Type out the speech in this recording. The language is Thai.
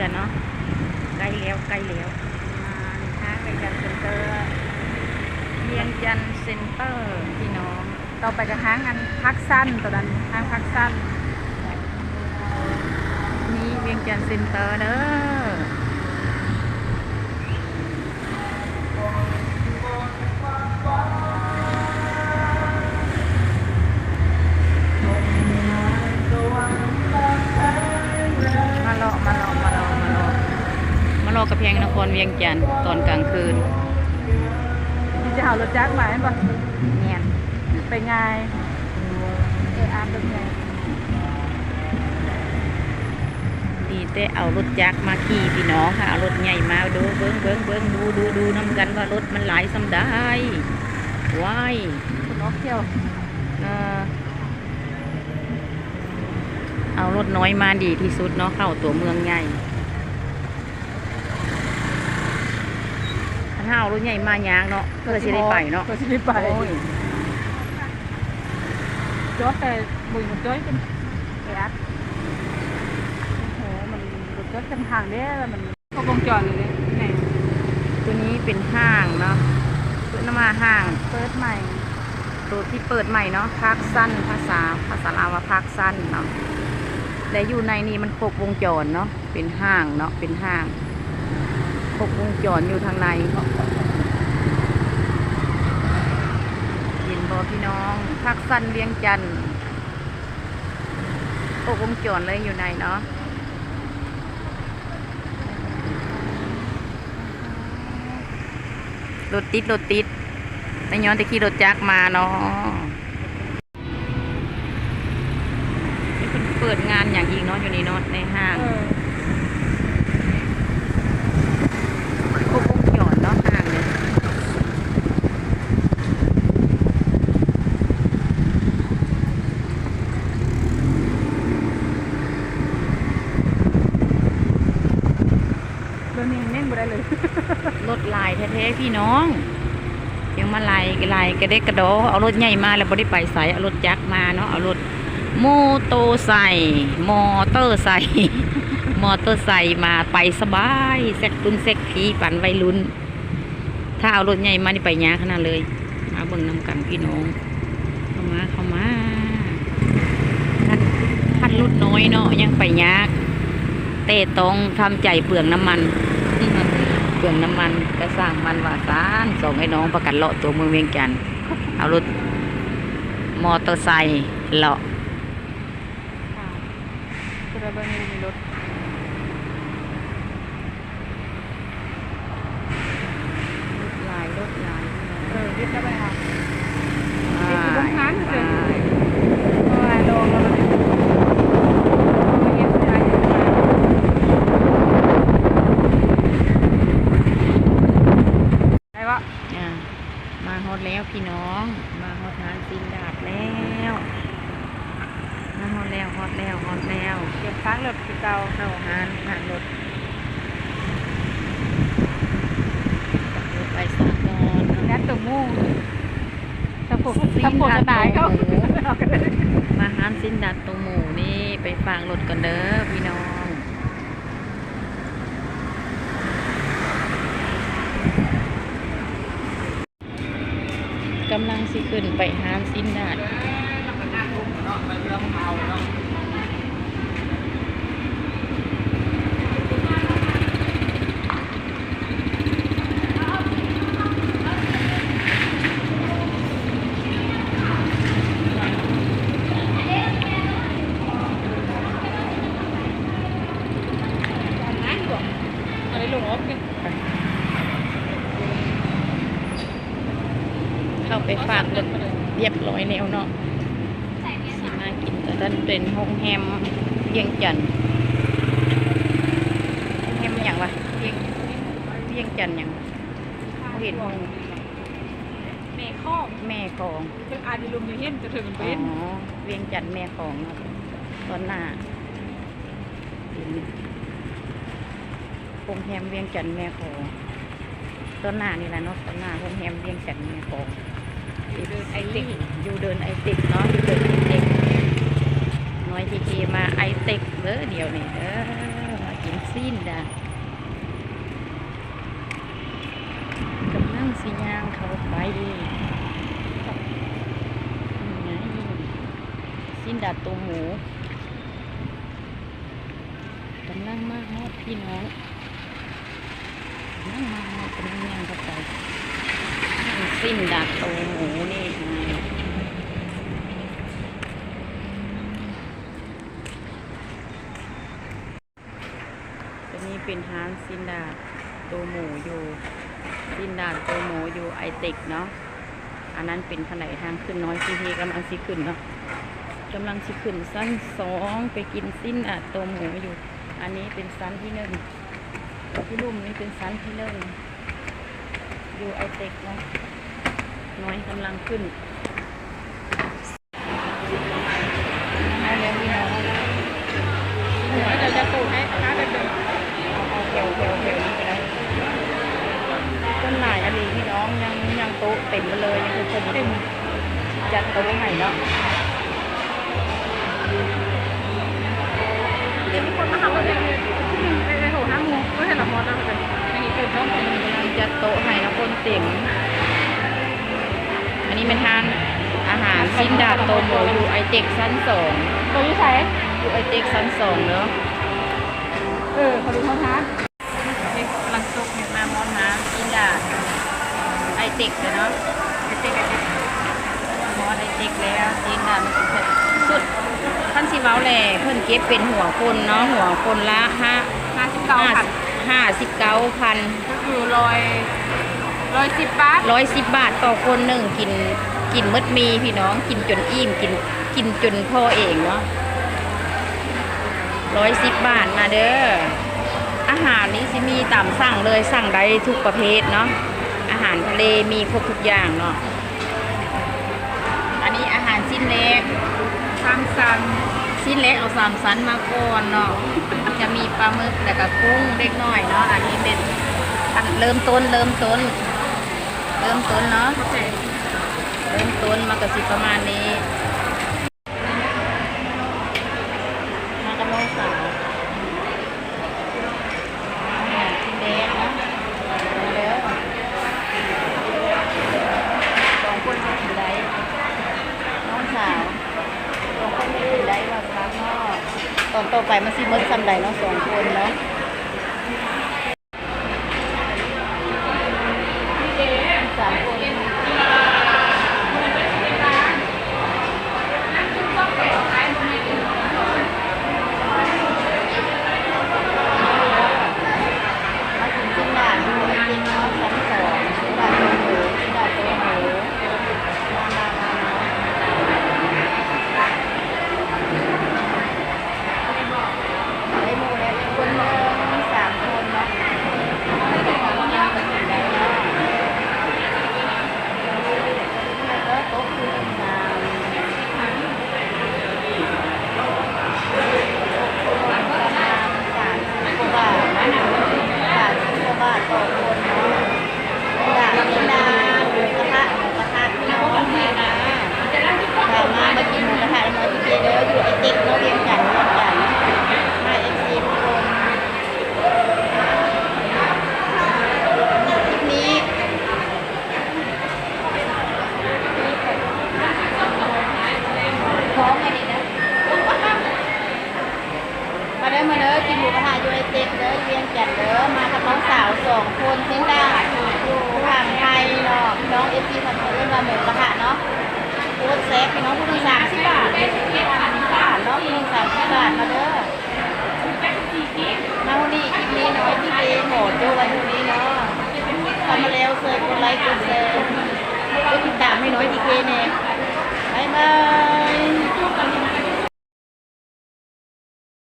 ือเนาะใกล้แล้วใกล้แล้วมาทางเวียงจันเซ็นเตอร์เยียงจันเซ็นเตอร์พี่น้องต่อไปจะห้างอันพักสั้นตอนนั้นห้างพักสั้นนี่เวียงจันเซ็นเตอร์เนาะ มาเลาะกระเพียงนครเวียงจันทร์ตอนกลางคืนที่จะหารถจักรมาเห็นปะเนียไปไงเอออาร์มเป็นไงดีแต่เอารถจักรมาขี่พี่น้องค่ะเอารถใหญ่มาดูเบิ้งเบิ้งเบิ้งดูดูดูน้ำกันว่ารถมันหลายสำได้ว้ายคุณนกเที่ยวเออเอารถน้อยมาดีที่สุดเนาะเข้าตัวเมืองใหญ่ ถ้าเอารถใหญ่มายางเนาะเพื่อจะได้ไปเนาะเพื่อจะได้ไปโอ้ยจอดแต่บุยมันจอยเป็นเออาร์โอ้โหมันรถจอดกันทางเด้อมันก็วงจรเลยเนี่ยไงตัวนี้เป็นห้างเนาะเปิดมาห้างเปิดใหม่ตัวที่เปิดใหม่เนาะภาคสั้นภาษาภาษาลาวว่าภาคสั้นเนาะและอยู่ในนี้มันครบวงจรเนาะเป็นห้างเนาะเป็นห้าง ครบวงจรอยู่ทางในเห็นบอพี่น้องภาคสั้นเวียงจันครบวงจรเลยอยู่ในเนาะรถติดรถติดแต่ย้อนต่ขี่รถจักรมาเนาะเพิ่นเปิดงานอย่างอีกเนาะอยู่นี่เนาะในห้าง เออ ครบวงจรเนาะห้างเนี่ย เดี๋ยวนี้เน่งบ่ได้เลย รถลายแท้ๆ พี่น้องยังมาลายลายกระเด็กกระโดเอารถใหญ่มาแล้วบ่ได้ไปใส่เอารถจักรมาเนาะเอารถโมโตไซค์มอเตอร์ไซค์มอเตอร์ไซค์มาไปสบายแซกตุนแซกผีปันไวัยรุ่นถ้าเอารถใหญ่มานี่ไปยากขนาดเลย มาเบิ่งนำกันพี่น้อง เข้ามาเข้ามาคันคันรถน้อยเนาะยังไปยากเต้ต้องทำใจเปลืองน้ำมัน เปลืองน้ำมันก็สร้างมันว่าสานส่งให้น้องประกันเลาะตัวเมืองเวียงจันทน์เอารถมอเตอร์ไซค์เลาะค่ะเราเบิ่งองมีรถ รถลายรถลาย เออยึดได้ไปค่ะ อ่า เด็กอยู่ตรงนั้น ไป เฉย โอ้ยลงแล้วมันเนี่ยเอาเงี้ยไปได้ปะ อ่ามา ฮอดแล้วพี่น้อง มาฮอดทานซินดาดแล้วมาฮอดแล้วฮอดแล้วฮอดแล้วเก็บค้างรถคือเก่าเข้าหานหานรถขับรถไปสากลงัดตัวมูถ้าผมถ้าผมจะตายเขาเอากันเลยมาหานสินดัดตรงหมู่นี่ไปฝากรถกันเด้อพี่น้อง กำลังสิขึ้นไปหานสินดัดเข้า ไปฝากรถเรียบร้อยแล้วเนาะสิมากินแต่ท่านเป็นโฮงแฮมเวียงจันทน์โฮงแฮมอย่างวะเวียงเวียงจันทน์อย่างเขาเห็นโฮงเมข้อแม่ของเป็นอาดิลุมยูเฮียนจะถึงอ๋เป็นอเวียงจันทน์แม่ของเนาะตอนหน้าเห็นโฮงแฮมเวียงจันทน์แม่ของตอนหน้านี่แหละเนาะตอนหน้าโฮงแฮมเวียงจันทน์แม่ของ เดินไอติกอยู่เดินไอติกเนาะอยู่เดินไอติกหน่วยทีทีมาไอติกเด้อเดี๋ยวนี้เด้อมากินซีนด่ะกำลังสีย่างเขาไปซีนดาตัวหมูกำลังมากมอดพี่น้องนั่งมากมอดกำลังย่างเข้ไป สิ้นดาดตัวหมูนี่ตัวนี้เป็นร้านสิ้นดาดตัวหมูอยู่สิ้นดาดตัวหมูอยู่ไอต็กเนาะอันนั้นเป็นผนังทางขึ้นน้อยซีทีกำลังสิขึ้นเนาะกำลังสิขึ้นสั้นสองไปกินสิ้นอะตัวหมูอยู่ อันนี้เป็นสั้นที่หนึ่งที่ลุ่มนี่เป็นสั้นที่หนึ่งอยู่ไอเต็กเนาะ น้อยกำลังขึ้นมาแล้วพี่น้องเดี๋ยวจะตูให้ค้าเดินเอาแถวแถวแถวนี้ไปแล้ต้นหลายอะไรพี่น้องยังยังโต๊ะเต็มไปเลยยังคือคนเต็มจัดโต๊ะใหม่เนาะเดี๋ยวมีคนมาหาว่าเนี่ยไอ้ไอ้โหห้ามงก็เห็นละมอสแล้วกันอันนี้เป็นต้องจัดโต๊ะให้นะคนเต็ม นนี้เป็นทานอาหารสิ้นดาดโตโมอยู่ไอเจ็กชั้นสองตัวที่ใช้อยู่ไอเจ็กชั้นสองเนาะเออเขาดูเขาท้านี่กำลังซุกเนี่ยมามอนนะสิ้นดาดไอเจ็กเลยเนาะไอ้เจ๊ไอ้เจ๊มอนไอเจ็กแล้วสิ้นดาดมันสุดสุดขั้นสิเว้าแหล่เพิ่นเก็บเป็นหัวคนเนาะหัวคนละห้าห้าสิบเก้าพันห้าสิบเก้าพันก็คือร้อย ร้อยสิบบาทร้อยสิบบาทต่อคนหนึ่งกินกินมดมีพี่น้องกินจนอิ่มกินกินจนพ่อเองเนาะร้อยสิบบาทมาเด้ออาหารนี้สิมีตามสั่งเลยสั่งได้ทุกประเภทเนาะอาหารทะเลมีครบทุกอย่างเนาะอันนี้อาหารสิ้นเล็กสามสันสิ้นเล็กเอาสามสันมาก่อนเนาะจะมีปลาหมึกแต่กับกุ้งเล็กน้อยเนาะอันนี้เป็นอันเริ่มต้นเริ่มต้น เริ่มต้นเนาะเคเริ่มต้นมากระสิประมาณนี้ มากับน้องสาวอ่าที่เด็กนะมาเด้อสองคนไม่กินได้น้องสาวสองคนไม่กินได้ว่าสามเนาะตอนต่อไปมันสิหมดซ้ำใดเนาะสองคนเนาะสามคน มาถึงสิ้นด่านดูจริงเนาะชั้นสองสิ้นด่านตัวหมูสิ้นด่านตัวหมูมามามามาได้หมูแล้วคนเดิมสามคนเนาะได้เนาะแล้วก็โต๊ะคือสามสามสามสิบกว่าบาทนะ สามสิบกว่าบาทต่อคนเนาะด่างนี่นาหมูกระทะหมูกระทะพี่น้องมานะถามมามากินหมูกระทะน้อยที่เจเด้ออยู่ไอติ๊กเนาะเรียนกันเรียนกันมาเอฟซีทุกคนคลิปนี้พร้อมไงดีนะ มาเด้อมาเด้อกินหมูกระทะอยู่ไอเต็กเด้อเวียงจันทน์เด้อมากับน้องสาวสองคนเส้นดาอยู่ทางไทยเนาะน้องเอฟซีผัดไทยเล่นมาหมูกระทะเนาะโคตรแซ่บพี่น้องผู้หนึงสามสิบบาทสามสิบบาทเนาะผู้หนึงสามสิบบาทมาเด้อมาวันนี้คลิปนี้น้อยที่เดหมดเจอวันนี้เนาะทำมาแล้วเซยกด ไลค์กดแชร์กดติดตามให้น้อยทีเคเนี่ยบ๊ายบาย